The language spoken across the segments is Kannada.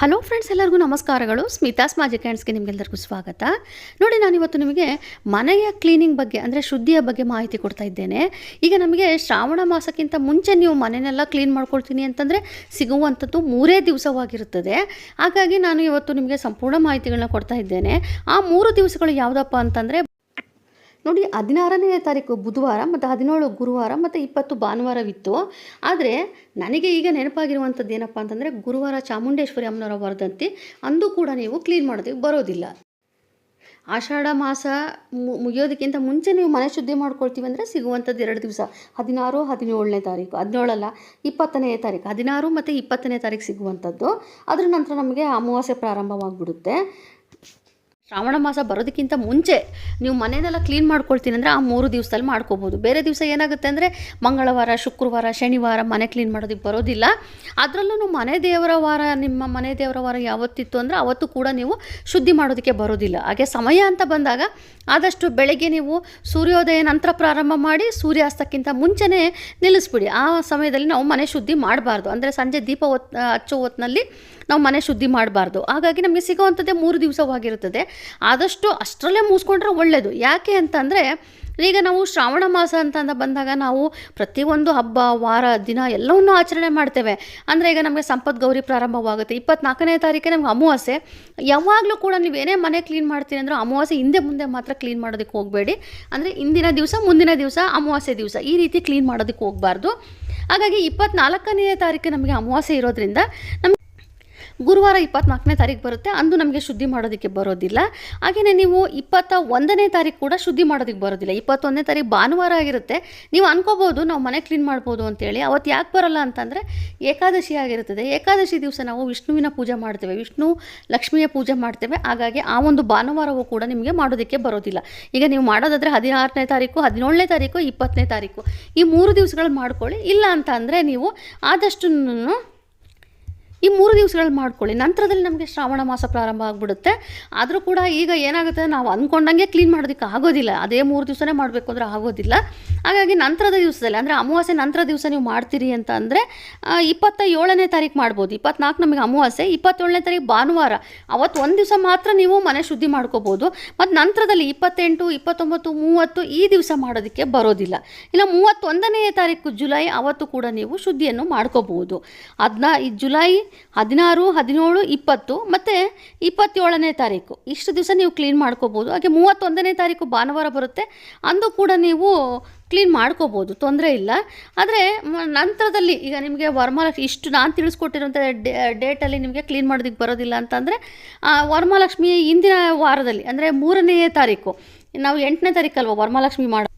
ಹಲೋ ಫ್ರೆಂಡ್ಸ್, ಎಲ್ಲರಿಗೂ ನಮಸ್ಕಾರಗಳು. ಸ್ಮಿತಾಸ್ ಮ್ಯಾಜಿಕ್ ಹ್ಯಾಂಡ್ಸ್ಗೆ ನಿಮಗೆಲ್ಲರಿಗೂ ಸ್ವಾಗತ. ನೋಡಿ, ನಾನಿವತ್ತು ನಿಮಗೆ ಮನೆಯ ಕ್ಲೀನಿಂಗ್ ಬಗ್ಗೆ, ಅಂದರೆ ಶುದ್ಧಿಯ ಬಗ್ಗೆ ಮಾಹಿತಿ ಕೊಡ್ತಾ ಇದ್ದೇನೆ. ಈಗ ನಮಗೆ ಶ್ರಾವಣ ಮಾಸಕ್ಕಿಂತ ಮುಂಚೆ ನೀವು ಮನೆಯನ್ನೆಲ್ಲ ಕ್ಲೀನ್ ಮಾಡ್ಕೊಳ್ತೀನಿ ಅಂತಂದರೆ ಸಿಗುವಂಥದ್ದು ಮೂರೇ ದಿವಸವಾಗಿರುತ್ತದೆ. ಹಾಗಾಗಿ ನಾನು ಇವತ್ತು ನಿಮಗೆ ಸಂಪೂರ್ಣ ಮಾಹಿತಿಗಳನ್ನ ಕೊಡ್ತಾ ಇದ್ದೇನೆ. ಆ ಮೂರು ದಿವಸಗಳು ಯಾವುದಪ್ಪ ಅಂತಂದರೆ ನೋಡಿ ಹದಿನಾರನೇ ತಾರೀಕು ಬುಧವಾರ ಮತ್ತು ಹದಿನೇಳು ಗುರುವಾರ ಮತ್ತು ಇಪ್ಪತ್ತು ಭಾನುವಾರವಿತ್ತು. ಆದರೆ ನನಗೆ ಈಗ ನೆನಪಾಗಿರುವಂಥದ್ದು ಏನಪ್ಪ ಅಂತಂದರೆ ಗುರುವಾರ ಚಾಮುಂಡೇಶ್ವರಿ ಅಮ್ಮನವರ ವರದಂತಿ, ಅಂದು ಕೂಡ ನೀವು ಕ್ಲೀನ್ ಮಾಡೋದಕ್ಕೆ ಬರೋದಿಲ್ಲ. ಆಷಾಢ ಮಾಸ ಮುಗಿಯೋದಕ್ಕಿಂತ ಮುಂಚೆ ನೀವು ಮನೆ ಶುದ್ಧಿ ಮಾಡ್ಕೊಳ್ತೀವಿ ಅಂದರೆ ಸಿಗುವಂಥದ್ದು ಎರಡು ದಿವಸ, ಹದಿನಾರು, ಹದಿನೇಳನೇ ತಾರೀಕು, ಹದಿನೇಳಲ್ಲ, ಇಪ್ಪತ್ತನೇ ತಾರೀಕು, ಹದಿನಾರು ಮತ್ತು ಇಪ್ಪತ್ತನೇ ತಾರೀಕು ಸಿಗುವಂಥದ್ದು. ಅದರ ನಂತರ ನಮಗೆ ಅಮಾವಾಸ್ಯೆ ಪ್ರಾರಂಭವಾಗಿಬಿಡುತ್ತೆ. ಶ್ರಾವಣ ಮಾಸ ಬರೋದಕ್ಕಿಂತ ಮುಂಚೆ ನೀವು ಮನೆಯನ್ನೆಲ್ಲ ಕ್ಲೀನ್ ಮಾಡ್ಕೊಳ್ತೀನಿ ಅಂದರೆ ಆ ಮೂರು ದಿವಸದಲ್ಲಿ ಮಾಡ್ಕೋಬೋದು. ಬೇರೆ ದಿವಸ ಏನಾಗುತ್ತೆ ಅಂದರೆ ಮಂಗಳವಾರ, ಶುಕ್ರವಾರ, ಶನಿವಾರ ಮನೆ ಕ್ಲೀನ್ ಮಾಡೋದಕ್ಕೆ ಬರೋದಿಲ್ಲ. ಅದರಲ್ಲೂ ಮನೆ ದೇವರ ವಾರ, ನಿಮ್ಮ ಮನೆ ದೇವರ ವಾರ ಯಾವತ್ತಿತ್ತು ಅಂದರೆ ಅವತ್ತು ಕೂಡ ನೀವು ಶುದ್ಧಿ ಮಾಡೋದಕ್ಕೆ ಬರೋದಿಲ್ಲ. ಹಾಗೆ ಸಮಯ ಅಂತ ಬಂದಾಗ ಆದಷ್ಟು ಬೆಳಗ್ಗೆ ನೀವು ಸೂರ್ಯೋದಯ ನಂತರ ಪ್ರಾರಂಭ ಮಾಡಿ ಸೂರ್ಯಾಸ್ತಕ್ಕಿಂತ ಮುಂಚೆನೇ ನಿಲ್ಲಿಸ್ಬಿಡಿ. ಆ ಸಮಯದಲ್ಲಿ ನಾವು ಮನೆ ಶುದ್ಧಿ ಮಾಡಬಾರ್ದು. ಅಂದರೆ ಸಂಜೆ ದೀಪ ಹೊತ್ತು ಹಚ್ಚೋ ಹೊತ್ತಿನಲ್ಲಿ ನಾವು ಮನೆ ಶುದ್ಧಿ ಮಾಡಬಾರ್ದು. ಹಾಗಾಗಿ ನಮಗೆ ಸಿಗೋವಂಥದ್ದೇ ಮೂರು ದಿವಸವಾಗಿರುತ್ತದೆ. ಆದಷ್ಟು ಅಷ್ಟರಲ್ಲೇ ಮುಗಿಸ್ಕೊಂಡ್ರೆ ಒಳ್ಳೆಯದು ಯಾಕೆ ಅಂತಂದರೆ, ಈಗ ನಾವು ಶ್ರಾವಣ ಮಾಸ ಅಂತ ಬಂದಾಗ ನಾವು ಪ್ರತಿಯೊಂದು ಹಬ್ಬ, ವಾರ, ದಿನ ಎಲ್ಲವನ್ನೂ ಆಚರಣೆ ಮಾಡ್ತೇವೆ. ಅಂದರೆ ಈಗ ನಮಗೆ ಸಂಪತ್ ಗೌರಿ ಪ್ರಾರಂಭವಾಗುತ್ತೆ. ಇಪ್ಪತ್ನಾಲ್ಕನೇ ತಾರೀಕೆ ನಮ್ಗೆ ಅಮಾವಾಸೆ ಯಾವಾಗಲೂ ಕೂಡ ನೀವು ಏನೇ ಮನೆ ಕ್ಲೀನ್ ಮಾಡ್ತೀನಿ ಅಂದರೆ ಅಮಾವಾಸೆ ಹಿಂದೆ ಮುಂದೆ ಮಾತ್ರ ಕ್ಲೀನ್ ಮಾಡೋದಕ್ಕೆ ಹೋಗಬೇಡಿ. ಅಂದರೆ ಇಂದಿನ ದಿವಸ, ಮುಂದಿನ ದಿವಸ, ಅಮಾವಾಸ್ಯೆ ದಿವಸ ಈ ರೀತಿ ಕ್ಲೀನ್ ಮಾಡೋದಕ್ಕೆ ಹೋಗಬಾರ್ದು. ಹಾಗಾಗಿ ಇಪ್ಪತ್ನಾಲ್ಕನೇ ತಾರೀಕು ನಮಗೆ ಅಮಾವಾಸ್ಯೆ ಇರೋದ್ರಿಂದ ನಮಗೆ ಗುರುವಾರ ಇಪ್ಪತ್ನಾಲ್ಕನೇ ತಾರೀಕು ಬರುತ್ತೆ. ಅಂದು ನಮಗೆ ಶುದ್ಧಿ ಮಾಡೋದಕ್ಕೆ ಬರೋದಿಲ್ಲ. ಹಾಗೆಯೇ ನೀವು ಇಪ್ಪತ್ತ ಒಂದನೇ ತಾರೀಕು ಕೂಡ ಶುದ್ಧಿ ಮಾಡೋದಕ್ಕೆ ಬರೋದಿಲ್ಲ. ಇಪ್ಪತ್ತೊಂದನೇ ತಾರೀಕು ಭಾನುವಾರ ಆಗಿರುತ್ತೆ. ನೀವು ಅನ್ಕೋಬೋದು ನಾವು ಮನೆ ಕ್ಲೀನ್ ಮಾಡ್ಬೋದು ಅಂತೇಳಿ. ಅವತ್ತು ಯಾಕೆ ಬರಲ್ಲ ಅಂತಂದರೆ ಏಕಾದಶಿ ಆಗಿರುತ್ತದೆ. ಏಕಾದಶಿ ದಿವಸ ನಾವು ವಿಷ್ಣುವಿನ ಪೂಜೆ ಮಾಡ್ತೇವೆ. ವಿಷ್ಣು ಲಕ್ಷ್ಮಿಯ ಪೂಜೆ ಮಾಡ್ತೇವೆ. ಹಾಗಾಗಿ ಆ ಒಂದು ಭಾನುವಾರವೂ ಕೂಡ ನಿಮಗೆ ಮಾಡೋದಕ್ಕೆ ಬರೋದಿಲ್ಲ. ಈಗ ನೀವು ಮಾಡೋದಾದರೆ ಹದಿನಾರನೇ ತಾರೀಕು, ಹದಿನೇಳನೇ ತಾರೀಕು, ಇಪ್ಪತ್ತನೇ ತಾರೀಕು. ಈ ಮೂರು ದಿವಸಗಳು ಮಾಡ್ಕೊಳ್ಳಿ. ಇಲ್ಲ ಅಂತ ಅಂದರೆ ನೀವು ಆದಷ್ಟು ಈ ಮೂರು ದಿವಸಗಳು ಮಾಡ್ಕೊಳ್ಳಿ. ನಂತರದಲ್ಲಿ ನಮಗೆ ಶ್ರಾವಣ ಮಾಸ ಪ್ರಾರಂಭ ಆಗಿಬಿಡುತ್ತೆ. ಆದರೂ ಕೂಡ ಈಗ ಏನಾಗುತ್ತೆ ನಾವು ಅಂದ್ಕೊಂಡಂಗೆ ಕ್ಲೀನ್ ಮಾಡೋದಕ್ಕೆ ಆಗೋದಿಲ್ಲ. ಅದೇ ಮೂರು ದಿವಸನೇ ಮಾಡಬೇಕು ಅಂದರೆ ಆಗೋದಿಲ್ಲ. ಹಾಗಾಗಿ ನಂತರದ ದಿವಸದಲ್ಲಿ ಅಂದರೆ ಅಮಾವಾಸ್ಯೆ ನಂತರ ದಿವಸ ನೀವು ಮಾಡ್ತೀರಿ ಅಂತ ಅಂದರೆ ಇಪ್ಪತ್ತ ಏಳನೇ ತಾರೀಕು ಮಾಡ್ಬೋದು. ಇಪ್ಪತ್ನಾಲ್ಕು ನಮಗೆ ಅಮಾವಾಸ್ಯೆ, ಇಪ್ಪತ್ತೇಳನೇ ತಾರೀಕು ಭಾನುವಾರ. ಅವತ್ತು ಒಂದು ದಿವಸ ಮಾತ್ರ ನೀವು ಮನೆ ಶುದ್ಧಿ ಮಾಡ್ಕೋಬೋದು. ಮತ್ತು ನಂತರದಲ್ಲಿ ಇಪ್ಪತ್ತೆಂಟು, ಇಪ್ಪತ್ತೊಂಬತ್ತು, ಮೂವತ್ತು ಈ ದಿವಸ ಮಾಡೋದಕ್ಕೆ ಬರೋದಿಲ್ಲ. ಇಲ್ಲ ಮೂವತ್ತೊಂದನೆಯ ತಾರೀಕು ಜುಲೈ ಅವತ್ತು ಕೂಡ ನೀವು ಶುದ್ಧಿಯನ್ನು ಮಾಡ್ಕೋಬಹುದು ಅದನ್ನ ಈ ಜುಲೈ ಹದಿನಾರು, ಹದಿನೇಳು, ಇಪ್ಪತ್ತು ಮತ್ತು ಇಪ್ಪತ್ತೇಳನೇ ತಾರೀಕು. ಇಷ್ಟು ದಿವಸ ನೀವು ಕ್ಲೀನ್ ಮಾಡ್ಕೋಬೋದು. ಹಾಗೆ ಮೂವತ್ತೊಂದನೇ ತಾರೀಕು ಭಾನುವಾರ ಬರುತ್ತೆ. ಅಂದು ಕೂಡ ನೀವು ಕ್ಲೀನ್ ಮಾಡ್ಕೋಬೋದು. ತೊಂದರೆ ಇಲ್ಲ. ಆದರೆ ನಂತರದಲ್ಲಿ ಈಗ ನಿಮಗೆ ವರಮಹಾಲಕ್ಷ್ಮಿ, ಇಷ್ಟು ನಾನು ತಿಳಿಸ್ಕೊಟ್ಟಿರುವಂಥ ಡೇಟಲ್ಲಿ ನಿಮಗೆ ಕ್ಲೀನ್ ಮಾಡೋದಕ್ಕೆ ಬರೋದಿಲ್ಲ ಅಂತಂದರೆ ವರಮಹಾಲಕ್ಷ್ಮಿ ಇಂದಿನ ವಾರದಲ್ಲಿ, ಅಂದರೆ ಮೂರನೇ ತಾರೀಕು. ನಾವು ಎಂಟನೇ ತಾರೀಕಲ್ವ ವರಮಹಾಲಕ್ಷ್ಮಿ ಮಾಡೋ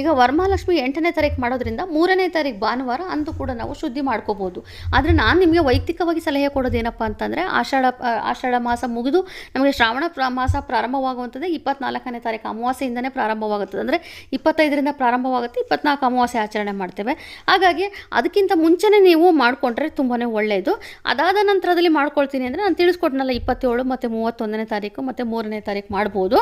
ಈಗ ವರಮಹಾಲಕ್ಷ್ಮಿ ಎಂಟನೇ ತಾರೀಕು ಮಾಡೋದ್ರಿಂದ ಮೂರನೇ ತಾರೀಕು ಭಾನುವಾರ ಅಂದು ಕೂಡ ನಾವು ಶುದ್ಧಿ ಮಾಡ್ಕೋಬೋದು. ಆದರೆ ನಾನು ನಿಮಗೆ ವೈಯಕ್ತಿಕವಾಗಿ ಸಲಹೆ ಕೊಡೋದೇನಪ್ಪ ಅಂತಂದರೆ, ಆಷಾಢ ಆಷಾಢ ಮಾಸ ಮುಗಿದು ನಮಗೆ ಶ್ರಾವಣ ಮಾಸ ಪ್ರಾರಂಭವಾಗುವಂಥದ್ದು ಇಪ್ಪತ್ನಾಲ್ಕನೇ ತಾರೀಕು ಅಮಾವಾಸ್ಯೆಯಿಂದನೇ ಪ್ರಾರಂಭವಾಗುತ್ತದೆ ಅಂದರೆ ಇಪ್ಪತ್ತೈದರಿಂದ ಪ್ರಾರಂಭವಾಗುತ್ತೆ, ಇಪ್ಪತ್ನಾಲ್ಕು ಅಮಾವಾಸ್ಯೆ ಆಚರಣೆ ಮಾಡ್ತೇವೆ. ಹಾಗಾಗಿ ಅದಕ್ಕಿಂತ ಮುಂಚೆನೇ ನೀವು ಮಾಡಿಕೊಂಡ್ರೆ ತುಂಬಾ ಒಳ್ಳೆಯದು ಅದಾದ ನಂತರದಲ್ಲಿ ಮಾಡ್ಕೊಳ್ತೀನಿ ಅಂದರೆ ನಾನು ತಿಳಿಸ್ಕೊಟ್ನಲ್ಲ, ಇಪ್ಪತ್ತೇಳು ಮತ್ತು ಮೂವತ್ತೊಂದನೇ ತಾರೀಕು ಮತ್ತು ಮೂರನೇ ತಾರೀಕು ಮಾಡ್ಬೋದು.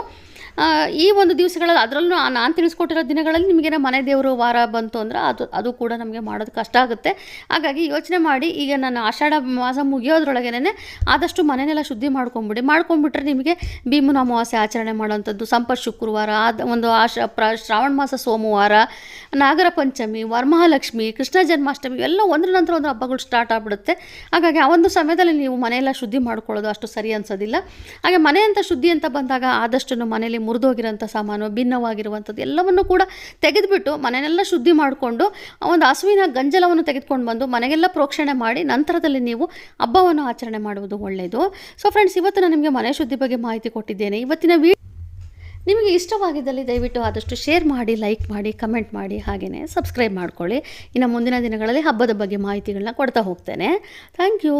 ಈ ಒಂದು ದಿವಸಗಳಲ್ಲಿ ಅದರಲ್ಲೂ ನಾನು ತಿಳಿಸ್ಕೊಟ್ಟಿರೋ ದಿನಗಳಲ್ಲಿ ನಿಮಗೆ ಮನೆ ದೇವರು ವಾರ ಬಂತು ಅಂದರೆ ಅದು ಅದು ಕೂಡ ನಮಗೆ ಮಾಡೋದು ಕಷ್ಟ ಆಗುತ್ತೆ. ಹಾಗಾಗಿ ಯೋಚನೆ ಮಾಡಿ, ಈಗ ನಾನು ಆಷಾಢ ಮಾಸ ಮುಗಿಯೋದ್ರೊಳಗೇನೆ ಆದಷ್ಟು ಮನೆಯೆಲ್ಲ ಶುದ್ಧಿ ಮಾಡ್ಕೊಂಬಿಡಿ. ಮಾಡ್ಕೊಂಡ್ಬಿಟ್ರೆ ನಿಮಗೆ ಭೀಮನ ಅಮಾವಾಸ್ಯೆ ಆಚರಣೆ ಮಾಡೋವಂಥದ್ದು, ಸಂಪತ್ ಶುಕ್ರವಾರ, ಆದ ಒಂದು ಆಶ, ಪ್ರ, ಶ್ರಾವಣ ಮಾಸ ಸೋಮವಾರ, ನಾಗರ ಪಂಚಮಿ, ವರಮಹಾಲಕ್ಷ್ಮಿ, ಕೃಷ್ಣ ಜನ್ಮಾಷ್ಟಮಿ ಎಲ್ಲ ಒಂದ್ರ ನಂತರ ಒಂದು ಹಬ್ಬಗಳು ಸ್ಟಾರ್ಟ್ ಆಗ್ಬಿಡುತ್ತೆ. ಹಾಗಾಗಿ ಆ ಒಂದು ಸಮಯದಲ್ಲಿ ನೀವು ಮನೆಯೆಲ್ಲ ಶುದ್ಧಿ ಮಾಡ್ಕೊಳ್ಳೋದು ಅಷ್ಟು ಸರಿ ಅನ್ಸೋದಿಲ್ಲ. ಹಾಗೆ ಮನೆ ಅಂತ ಶುದ್ಧಿ ಅಂತ ಬಂದಾಗ ಆದಷ್ಟು ಮನೆಯಲ್ಲಿ ಮುರಿದೋಗಿರೋಂಥ ಸಾಮಾನು, ಭಿನ್ನವಾಗಿರುವಂಥದ್ದು ಎಲ್ಲವನ್ನು ಕೂಡ ತೆಗೆದುಬಿಟ್ಟು ಮನೆಯೆಲ್ಲ ಶುದ್ಧಿ ಮಾಡಿಕೊಂಡು ಒಂದು ಹಸುವಿನ ಗಂಜಲವನ್ನು ತೆಗೆದುಕೊಂಡು ಬಂದು ಮನೆಗೆಲ್ಲ ಪ್ರೋಕ್ಷಣೆ ಮಾಡಿ ನಂತರದಲ್ಲಿ ನೀವು ಹಬ್ಬವನ್ನು ಆಚರಣೆ ಮಾಡುವುದು ಒಳ್ಳೆಯದು. ಸೊ ಫ್ರೆಂಡ್ಸ್ ಇವತ್ತು ನಾನು ನಿಮಗೆ ಮನೆ ಶುದ್ಧಿ ಬಗ್ಗೆ ಮಾಹಿತಿ ಕೊಟ್ಟಿದ್ದೇನೆ. ಇವತ್ತಿನ ವಿ ನಿಮಗೆ ಇಷ್ಟವಾಗಿದ್ದಲ್ಲಿ ದಯವಿಟ್ಟು ಆದಷ್ಟು ಶೇರ್ ಮಾಡಿ ಲೈಕ್ ಮಾಡಿ ಕಮೆಂಟ್ ಮಾಡಿ ಹಾಗೆಯೇ ಸಬ್ಸ್ಕ್ರೈಬ್ ಮಾಡ್ಕೊಳ್ಳಿ. ಇನ್ನು ಮುಂದಿನ ದಿನಗಳಲ್ಲಿ ಹಬ್ಬದ ಬಗ್ಗೆ ಮಾಹಿತಿಗಳನ್ನ ಕೊಡ್ತಾ ಹೋಗ್ತೇನೆ. Thank you